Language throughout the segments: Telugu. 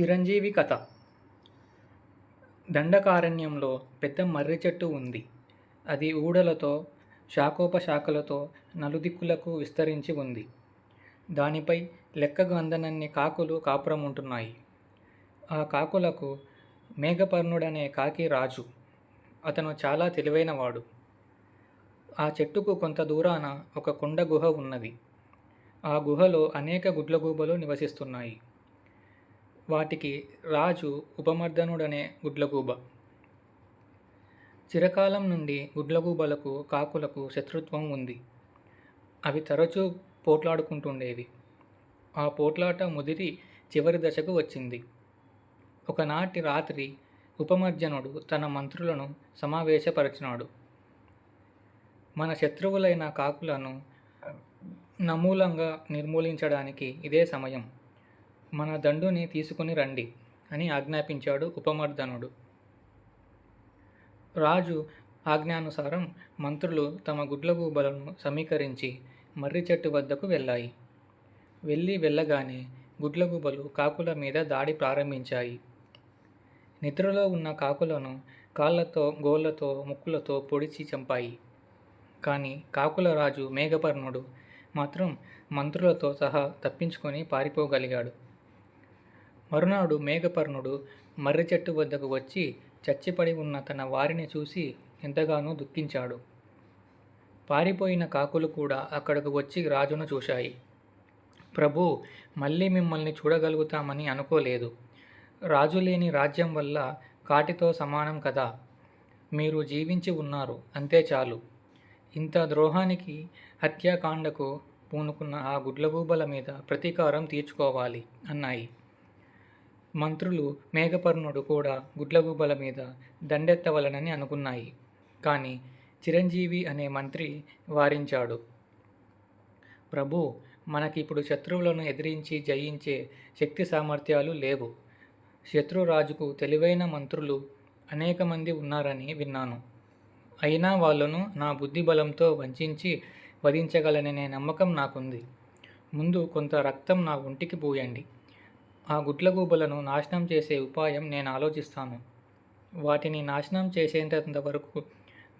చిరంజీవి కథ. దండకారణ్యంలో పెద్ద మర్రి చెట్టు ఉంది. అది ఊడలతో శాఖోపశాఖలతో నలుదిక్కులకు విస్తరించి ఉంది. దానిపై లెక్కకు అందనన్ని కాకులు కాపురముంటున్నాయి. ఆ కాకులకు మేఘపర్ణుడనే కాకి రాజు. అతను చాలా తెలివైనవాడు. ఆ చెట్టుకు కొంత దూరాన ఒక కొండ గుహ ఉన్నది. ఆ గుహలో అనేక గుడ్లగూబలు నివసిస్తున్నాయి. వాటికి రాజు ఉపమర్దనుడనే గుడ్లగూబ. చిరకాలం నుండి గుడ్లగూబలకు కాకులకు శత్రుత్వం ఉంది. అవి తరచూ పోట్లాడుకుంటుండేవి. ఆ పోట్లాట ముదిరి చివరి దశకు వచ్చింది. ఒకనాటి రాత్రి ఉపమర్జనుడు తన మంత్రులను సమావేశపరచినాడు. మన శత్రువులైన కాకులను నమూలంగా నిర్మూలించడానికి ఇదే సమయం. మన దండుని తీసుకుని రండి అని ఆజ్ఞాపించాడు ఉపమర్దనుడు. రాజు ఆజ్ఞానుసారం మంత్రులు తమ గుడ్లగూబలను సమీకరించి మర్రి చెట్టు వద్దకు వెళ్ళాయి. వెళ్ళి వెళ్ళగానే గుడ్లగూబలు కాకుల మీద దాడి ప్రారంభించాయి. నిద్రలో ఉన్న కాకులను కాళ్ళతో గోళ్ళతో ముక్కులతో పొడిచి చంపాయి. కానీ కాకుల రాజు మేఘపర్ణుడు మాత్రం మంత్రులతో సహా తప్పించుకొని పారిపోగలిగాడు. మరునాడు మేఘపర్ణుడు మర్రి చెట్టు వద్దకు వచ్చి చచ్చిపడి ఉన్న తన వారిని చూసి ఎంతగానో దుఃఖించాడు. పారిపోయిన కాకులు కూడా అక్కడకు వచ్చి రాజును చూశాయి. ప్రభు మళ్ళీ మిమ్మల్ని చూడగలుగుతామని అనుకోలేదు. రాజు లేని రాజ్యం వల్ల కాటితో సమానం కదా. మీరు జీవించి ఉన్నారు అంతే చాలు. ఇంత ద్రోహానికి హత్యాకాండకు పూనుకున్న ఆ గుడ్లగూబల మీద ప్రతీకారం తీర్చుకోవాలి అన్నాయి. మంత్రులు మేఘపర్ణుడు కూడా గుడ్లగూబల మీద దండెత్తవలనని అనుకున్నాయి. కానీ చిరంజీవి అనే మంత్రి వారించాడు. ప్రభు మనకిప్పుడు శత్రువులను ఎదిరించి జయించే శక్తి సామర్థ్యాలు లేవు. శత్రురాజుకు తెలివైన మంత్రులు అనేక మంది ఉన్నారని విన్నాను. అయినా వాళ్ళను నా బుద్ధి బలంతో వంచి వధించగలననే నమ్మకం నాకుంది. ముందు కొంత రక్తం నా ఒంటికి పూయండి. ఆ గుడ్లగూబలను నాశనం చేసే ఉపాయం నేను ఆలోచిస్తాను. వాటిని నాశనం చేసేంత వరకు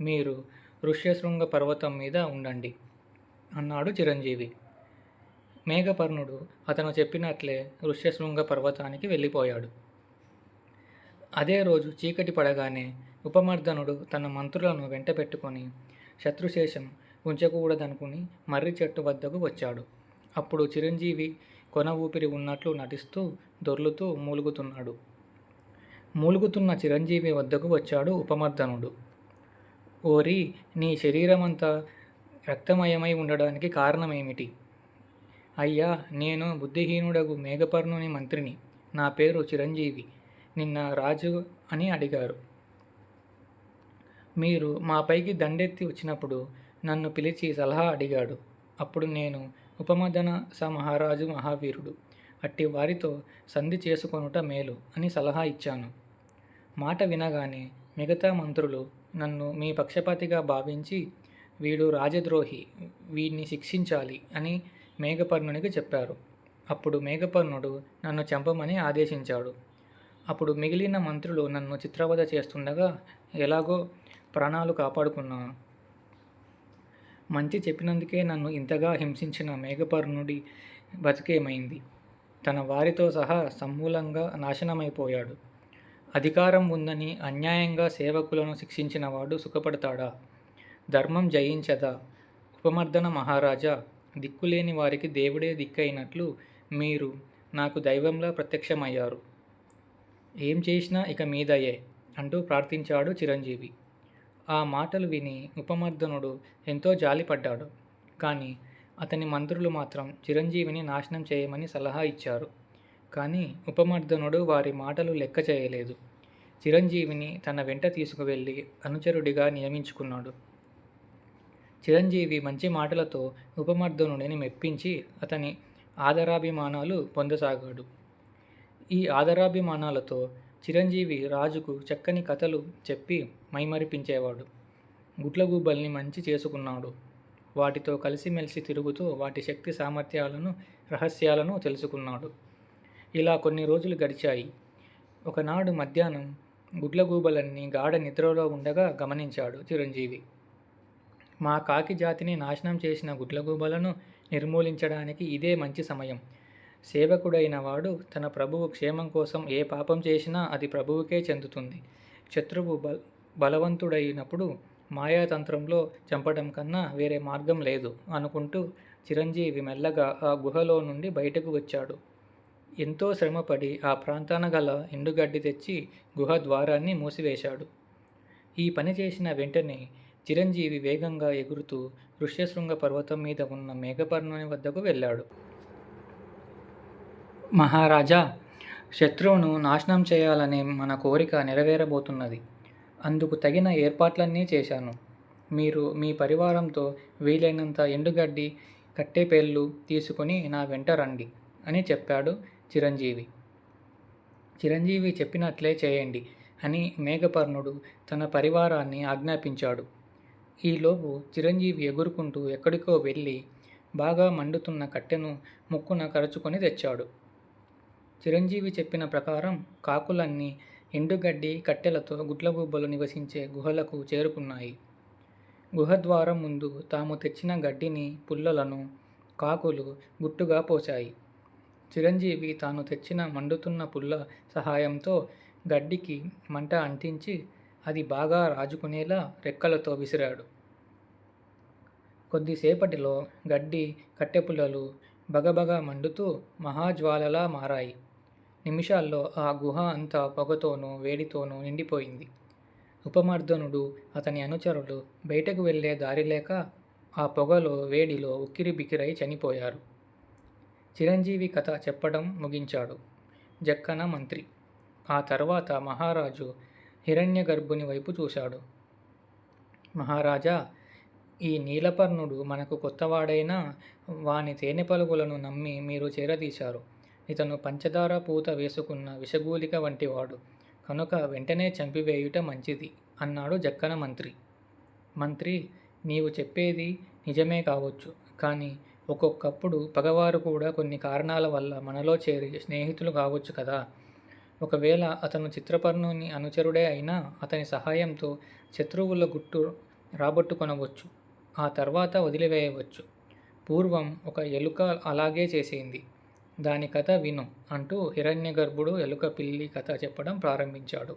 మీరు ఋష్యశృంగ పర్వతం మీద ఉండండి అన్నాడు చిరంజీవి. మేఘపర్ణుడు అతను చెప్పినట్లే ఋష్యశృంగ పర్వతానికి వెళ్ళిపోయాడు. అదే రోజు చీకటి పడగానే ఉపమర్దనుడు తన మంత్రులను వెంట పెట్టుకొని శత్రుశేషం ఉంచకూడదనుకుని మర్రి చెట్టు వద్దకు వచ్చాడు. అప్పుడు చిరంజీవి కొన ఊపిరి ఉన్నట్లు నటిస్తూ దొర్లుతూ మూలుగుతున్నాడు. మూలుగుతున్న చిరంజీవి వద్దకు వచ్చాడు ఉపమర్దనుడు. ఓరి నీ శరీరమంతా రక్తమయమై ఉండడానికి కారణమేమిటి? అయ్యా నేను బుద్ధిహీనుడగు మేఘపర్ణుని మంత్రిని. నా పేరు చిరంజీవి. నిన్న రాజు అని అడిగారు. మీరు మాపైకి దండెత్తి వచ్చినప్పుడు నన్ను పిలిచి సలహా అడిగాడు. అప్పుడు నేను ఉపమదన స మహారాజు మహావీరుడు. అట్టి వారితో సంధి చేసుకొనుట మేలు అని సలహా ఇచ్చాను. మాట వినగానే మిగతా మంత్రులు నన్ను మీ పక్షపాతిగా భావించి వీడు రాజద్రోహి వీడిని శిక్షించాలి అని మేఘపర్ణునికి చెప్పారు. అప్పుడు మేఘపర్ణుడు నన్ను చంపమని ఆదేశించాడు. అప్పుడు మిగిలిన మంత్రులు నన్ను చిత్రవద చేస్తుండగా ఎలాగో ప్రాణాలు కాపాడుకున్నాను మంచి చెప్పినందుకే నన్ను ఇంతగా హింసించిన మేఘపర్ణుడి బతికేమైంది తన వారితో సహా సమూలంగా నాశనమైపోయాడు. అధికారం ఉందని అన్యాయంగా సేవకులను శిక్షించిన వాడు సుఖపడతాడా? ధర్మం జయించదా? ఉపమర్దన మహారాజా దిక్కులేని వారికి దేవుడే దిక్కైనట్లు మీరు నాకు దైవంలా ప్రత్యక్షమయ్యారు. ఏం చేసినా ఇక మీదయే అంటూ ప్రార్థించాడు చిరంజీవి. ఆ మాటలు విని ఉపమర్దనుడు ఎంతో జాలిపడ్డాడు. కానీ అతని మంత్రులు మాత్రం చిరంజీవిని నాశనం చేయమని సలహా ఇచ్చారు. కానీ ఉపమర్దనుడు వారి మాటలు లెక్క చేయలేదు. చిరంజీవిని తన వెంట తీసుకువెళ్ళి అనుచరుడిగా నియమించుకున్నాడు. చిరంజీవి మంచి మాటలతో ఉపమర్దనుడిని మెప్పించి అతని ఆదరాభిమానాలు పొందసాగాడు. ఈ ఆదరాభిమానాలతో చిరంజీవి రాజుకు చక్కని కథలు చెప్పి మైమరిపించేవాడు. గుడ్లగూబల్ని మంచి చేసుకున్నాడు. వాటితో కలిసిమెలిసి తిరుగుతూ వాటి శక్తి సామర్థ్యాలను రహస్యాలను తెలుసుకున్నాడు. ఇలా కొన్ని రోజులు గడిచాయి. ఒకనాడు మధ్యాహ్నం గుడ్లగూబలన్నీ గాఢ నిద్రలో ఉండగా గమనించాడు చిరంజీవి. మా కాకి జాతిని నాశనం చేసిన గుడ్లగూబలను నిర్మూలించడానికి ఇదే మంచి సమయం. సేవకుడైన వాడు తన ప్రభువు క్షేమం కోసం ఏ పాపం చేసినా అది ప్రభువుకే చెందుతుంది. శత్రువు బల బలవంతుడైనప్పుడు మాయాతంత్రంలో చంపడం కన్నా వేరే మార్గం లేదు అనుకుంటూ చిరంజీవి మెల్లగా ఆ గుహలో నుండి బయటకు వచ్చాడు. ఎంతో శ్రమపడి ఆ ప్రాంతాన గల ఎండుగడ్డి తెచ్చి గుహ ద్వారాన్ని మూసివేశాడు. ఈ పని చేసిన వెంటనే చిరంజీవి వేగంగా ఎగురుతూ ఋష్యశృంగ పర్వతం మీద ఉన్న మేఘపర్ణుని వద్దకు వెళ్ళాడు. మహారాజా శత్రువును నాశనం చేయాలనే మన కోరిక నెరవేరబోతున్నది. అందుకు తగిన ఏర్పాట్లన్నీ చేశాను. మీరు మీ పరివారంతో వీలైనంత ఎండుగడ్డి కట్టెపేళ్ళు తీసుకుని నా వెంట రండి అని చెప్పాడు చిరంజీవి. చిరంజీవి చెప్పినట్లే చేయండి అని మేఘపర్ణుడు తన పరివారాన్ని ఆజ్ఞాపించాడు. ఈలోపు చిరంజీవి ఎగురుకుంటూ ఎక్కడికో వెళ్ళి బాగా మండుతున్న కట్టెను ముక్కున కరుచుకొని తెచ్చాడు. చిరంజీవి చెప్పిన ప్రకారం కాకులన్నీ ఎండుగడ్డి కట్టెలతో గుడ్లగూబలు నివసించే గుహలకు చేరుకున్నాయి. గుహద్వారం ముందు తాము తెచ్చిన గడ్డిని పుల్లలను కాకులు గుట్టుగా పోశాయి. చిరంజీవి తాను తెచ్చిన మండుతున్న పుల్ల సహాయంతో గడ్డికి మంట అంటించి అది బాగా రాజుకునేలా రెక్కలతో విసిరాడు. కొద్దిసేపటిలో గడ్డి కట్టెపుల్లలు బగబగ మండుతూ మహాజ్వాలలా మారాయి. నిమిషాల్లో ఆ గుహ అంతా పొగతోనూ వేడితోనూ నిండిపోయింది. ఉపమర్దనుడు అతని అనుచరులు బయటకు వెళ్ళే దారి లేక ఆ పొగలో వేడిలో ఉక్కిరి బిక్కిరై చనిపోయారు. చిరంజీవి కథ చెప్పడం ముగించాడు. జక్కన మంత్రి. ఆ తర్వాత మహారాజు హిరణ్యగర్భుని వైపు చూశాడు. మహారాజా ఈ నీలపర్ణుడు మనకు కొత్తవాడైనా వాని తేనె పలుకులను నమ్మి మీరు చేరదీశారు. ఇతను పంచదార పూత వేసుకున్న విషగూలిక వంటివాడు. కనుక వెంటనే చంపివేయుట మంచిది అన్నాడు జక్కన మంత్రి. మంత్రి నీవు చెప్పేది నిజమే కావచ్చు కానీ ఒక్కొక్కప్పుడు పగవారు కూడా కొన్ని కారణాల వల్ల మనలో చేరి స్నేహితులు కావచ్చు కదా. ఒకవేళ అతను చిత్రపర్ణుని అనుచరుడే అయినా అతని సహాయంతో శత్రువుల గుట్టు రాబట్టుకొనవచ్చు ఆ తర్వాత వదిలివేయవచ్చు. పూర్వం ఒక ఎలుక అలాగే చేసింది దాని కథ విను అంటూ హిరణ్యగర్భుడు ఎలుక పిల్లి కథ చెప్పడం ప్రారంభించాడు.